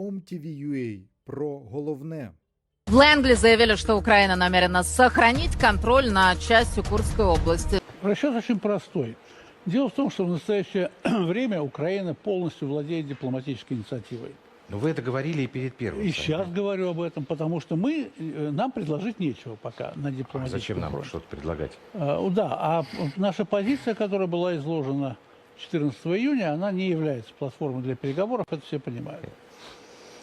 OMTV.ua про головне. В Лэнгли заявили, что Украина намерена сохранить контроль над частью Курской области. Расчет очень простой. Дело в том, что в настоящее время Украина полностью владеет дипломатической инициативой. Но вы это говорили и перед первым. И сейчас говорю об этом, потому что мы, э, нам предложить нечего пока на А дипломатическом зачем нам что-то предлагать? А, Да, а наша позиция, которая была изложена 14 июня, она не является платформой для переговоров, это все понимают.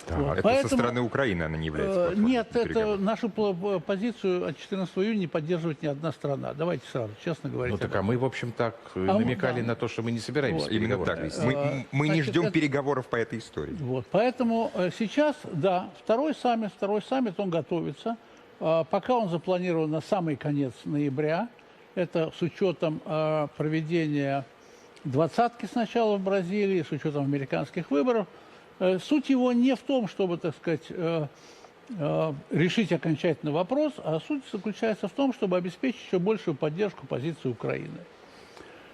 Вот. Это Поэтому, со стороны Украины она не является Э, платформой Нет, это нашу позицию от 14 июня не поддерживает ни одна страна. Давайте сразу, честно говорить. Ну так, а мы, в общем, так э, А, намекали да. на то, что мы не собираемся Вот. Именно так. вести. Мы, Э, мы не значит, ждем это- переговоров по этой истории. Вот, поэтому сейчас, да, второй саммит, второй саммит, он готовится. А, Пока он запланирован на самый конец ноября. Это с учетом проведения двадцатки сначала в Бразилии, с учетом американских выборов. Э, Суть его не в том, чтобы, так сказать, э, э, решить окончательно вопрос, а суть заключается в том, чтобы обеспечить еще большую поддержку позиции Украины.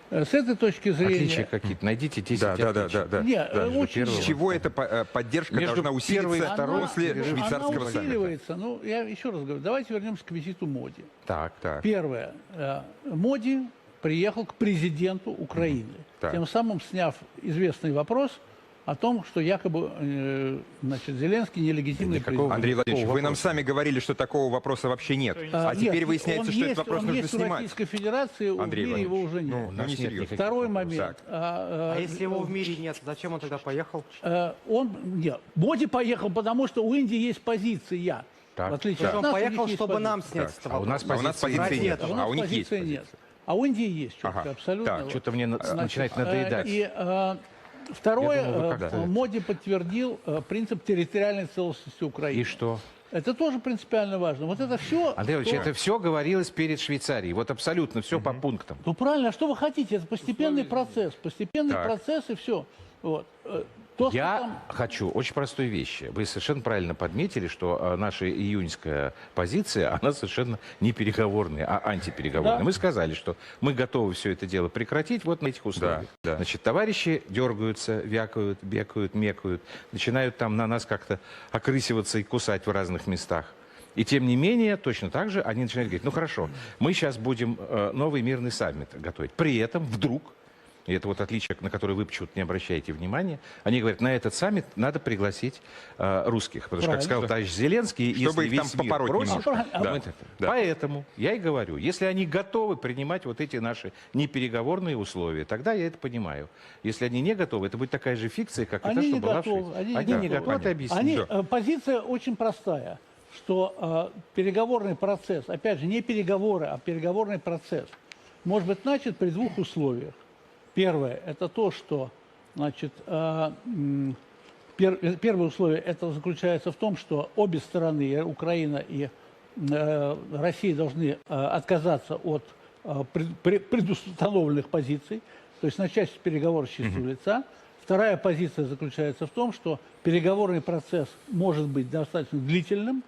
С этой точки зрения... Отличия какие-то. Найдите 10 Да, да, да, отличий. да, да. Не, да. э, очень. С чего эта по- поддержка Между должна усилиться второй после швейцарского она саммита? усиливается. Ну, я еще раз говорю, давайте вернемся к визиту Моди. Так, Так. Первое. Моди приехал к президенту Украины, Так. тем самым сняв известный вопрос о том, что якобы э, значит, Зеленский нелегитимный Никакого- президент. Андрей Владимирович, вы нам сами говорили, что такого вопроса вообще нет. А, А нет, теперь выясняется, он что есть, этот вопрос он нужно есть у снимать. Российской Федерации, Андрей в мире его Владимирович, уже нет. ну, У нас не нет серьезно. Второй момент. А, А э, если его в мире нет, зачем он тогда поехал? э, он, нет, Моди поехал, потому что у Индии есть позиция. Так. В отличие есть от он нас, у поехал, чтобы позиция. нам снять Так, этот а у нас вопрос. А у нас позиции позиции нет. нет. А у А у них есть позиции нет. позиция. А у Индии есть четко, Ага. абсолютно. Так, Вот. Что-то мне на- Значит, начинает э, надоедать. И э, второе, думал, э, Моди подтвердил э, принцип территориальной целостности Украины. И что? Это тоже принципиально важно. Вот это все. Андрей Ильич, это все говорилось перед Швейцарией. Вот абсолютно все по пунктам. Ну правильно, а что вы хотите? Это постепенный процесс. Постепенный Так. процесс и все. Вот. То, Я там- хочу очень простой вещи. Вы совершенно правильно подметили, что э, наша июньская позиция, она совершенно не переговорная, а антипереговорная. Да. Мы сказали, что мы готовы все это дело прекратить вот на этих условиях. да. Значит, товарищи дергаются, вякают, бекают, мекают, начинают там на нас как-то окрысиваться и кусать в разных местах. И тем не менее, точно так же они начинают говорить, ну хорошо, мы сейчас будем э, новый мирный саммит готовить. При этом вдруг и это вот отличие, на которое вы почему-то не обращаете внимания. Они говорят, на этот саммит надо пригласить э, русских. Потому что, как сказал товарищ Зеленский, Чтобы если их там весь мир бросит. А, Да, это- да. Поэтому я и говорю, если они готовы принимать вот эти наши непереговорные условия, тогда я это понимаю. Если они не готовы, это будет такая же фикция, как и та, Они что не была в готовы. Швеции. Они, Они не готовы. готовы. Вот и объясни. Они, Да. э, позиция очень простая, что э, переговорный процесс, опять же, не переговоры, а переговорный процесс, может быть начат при двух условиях. Первое – это то, что, значит, э, пер- первое условие это заключается в том, что обе стороны, Украина и э, Россия, должны э, отказаться от пред- пре- предустановленных позиций, то есть начать переговоры с чистого лица. Вторая позиция заключается в том, что переговорный процесс может быть достаточно длительным.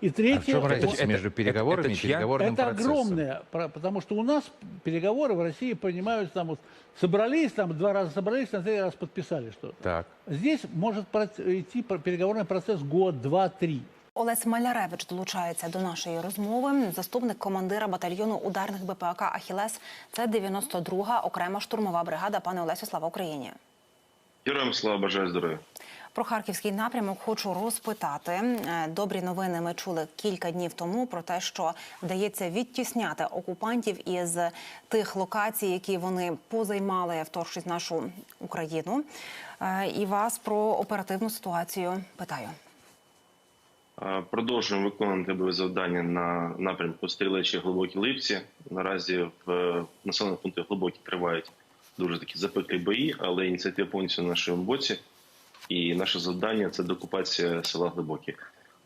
И А в третье, чем он- разница это- между переговорами это и чья? переговорным это процессом? огромное, про- потому что у нас переговоры в России понимают, там вот собрались, там два раза собрались, на третий раз подписали что-то. Так. Здесь может проц- идти пр- переговорный процесс год, два, три. Олесь Маляревич долучається до нашої розмови. Заступник командира батальйону ударних БПАК Ахілес. Це 92-га окрема штурмова бригада. Пане Олесю, слава Україні. Героям слава бажаю здоров'я. Про харківський напрямок хочу розпитати. Е, Добрі новини ми чули кілька днів тому про те, що вдається відтісняти окупантів із тих локацій, які вони позаймали, вторгшись в нашу Україну. Е, І вас про оперативну ситуацію питаю. Продовжуємо виконувати бойові завдання на напрямку Стрілечі глибокі липці. Наразі в е, населених пунктах глибокі тривають дуже такі запеклі бої, але ініціатива повністю на нашому боці. І наше завдання це докупація села Глибокі.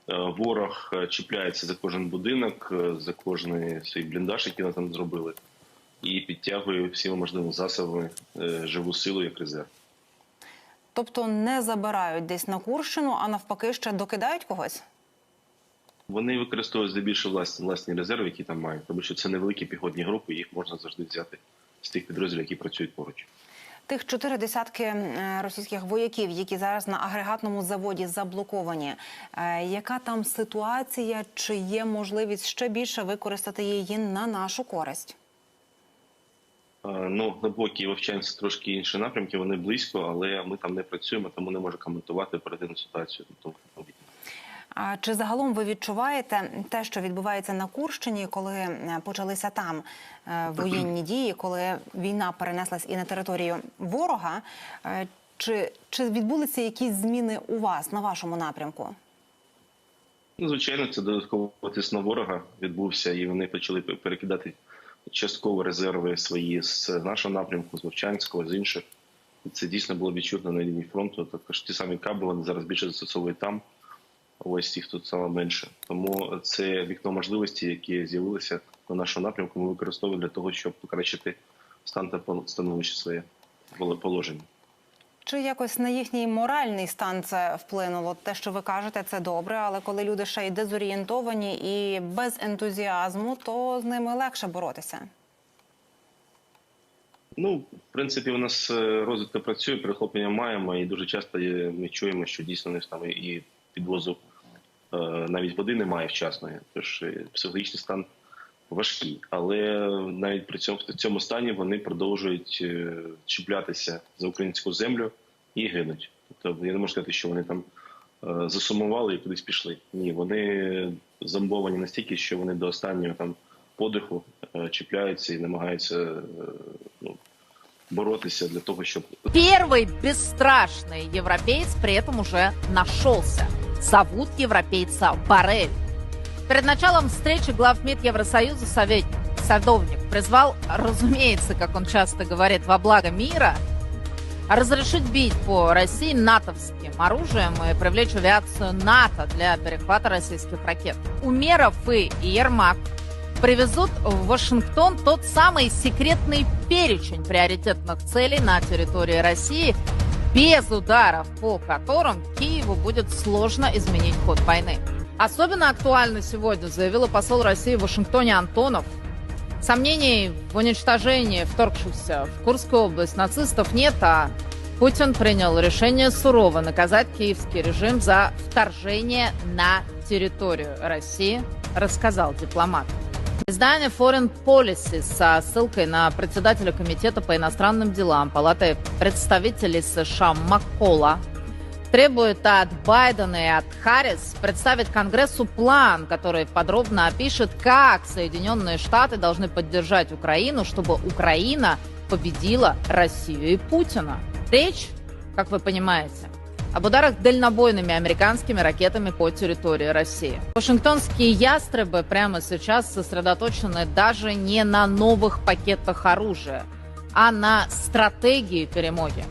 Е, Ворог е, чіпляється за кожен будинок, е, за кожний свій бліндаж, який вони там зробили, і підтягує всіма можливими засобами живу силу як резерв. Тобто не забирають десь на Курщину, а навпаки, ще докидають когось. Вони використовують здебільшого власні, власні резерви, які там мають, тому що це невеликі піхотні групи, їх можна завжди взяти з тих підрозділів, які працюють поруч. Тих чотири десятки е, російських вояків, які зараз на агрегатному заводі заблоковані. Е, Яка там ситуація? Чи є можливість ще більше використати її на нашу користь? Е, Ну, глибокі вовчанці трошки інші напрямки, вони близько, але ми там не працюємо, тому не можу коментувати оперативну ситуацію. Тобто, чи загалом ви відчуваєте те, що відбувається на Курщині, коли е, почалися там е, воєнні дії, коли війна перенеслась і на територію ворога? Е, Чи, чи відбулися якісь зміни у вас на вашому напрямку? Ну, звичайно, це додатково тиск на ворога відбувся, і вони почали перекидати частково резерви свої з нашого напрямку, з Вовчанського, з інших. Це дійсно було відчутно на лінії фронту. Також ті самі каби вони зараз більше застосовують там. Ось їх тут саме менше. Тому це вікно можливості, які з'явилися на нашому напрямку, ми використовуємо для того, щоб покращити стан та становище своє положення. Чи якось на їхній моральний стан це вплинуло? Те, що ви кажете, це добре, але коли люди ще й дезорієнтовані і без ентузіазму, то з ними легше боротися. Ну, в принципі, у нас е, розвідка працює, перехоплення маємо, і дуже часто ми чуємо, що дійсно них там і підвозу е, навіть води немає вчасної. Тож е, психологічний стан важкий. Але навіть при цьому в цьому стані вони продовжують е, чіплятися за українську землю і гинуть. Тобто я не можу сказати, що вони там е, засумували і кудись пішли. Ні, вони зомбовані настільки, що вони до останнього там подиху е, чіпляються і намагаються е, ну, боротися для того, щоб Первый бесстрашный европеец при этом уже нашелся. Зовут европейца Барель. Перед началом встречи глав МИД Евросоюза советник, садовник призвал, разумеется, как он часто говорит, во благо мира, разрешить бить по России натовским оружием и привлечь авиацию НАТО для перехвата российских ракет. Умеров и Ермак привезут в Вашингтон тот самый секретный перечень приоритетных целей на территории России, без ударов по которым Киеву будет сложно изменить ход войны. Особенно актуально сегодня заявила посол России в Вашингтоне Антонов. Сомнений в уничтожении вторгшихся в Курскую область нацистов нет, а Путин принял решение сурово наказать киевский режим за вторжение на территорию России, рассказал дипломат. Издание Foreign Policy со ссылкой на председателя Комитета по иностранным делам Палаты представителей США Маккола требует от Байдена и от Харрис представить Конгрессу план, который подробно опишет, как Соединенные Штаты должны поддержать Украину, чтобы Украина победила Россию и Путина. Речь, как вы понимаете, об ударах дальнобойными американскими ракетами по территории России. Вашингтонские ястребы прямо сейчас сосредоточены даже не на новых пакетах оружия, а на стратегии перемоги.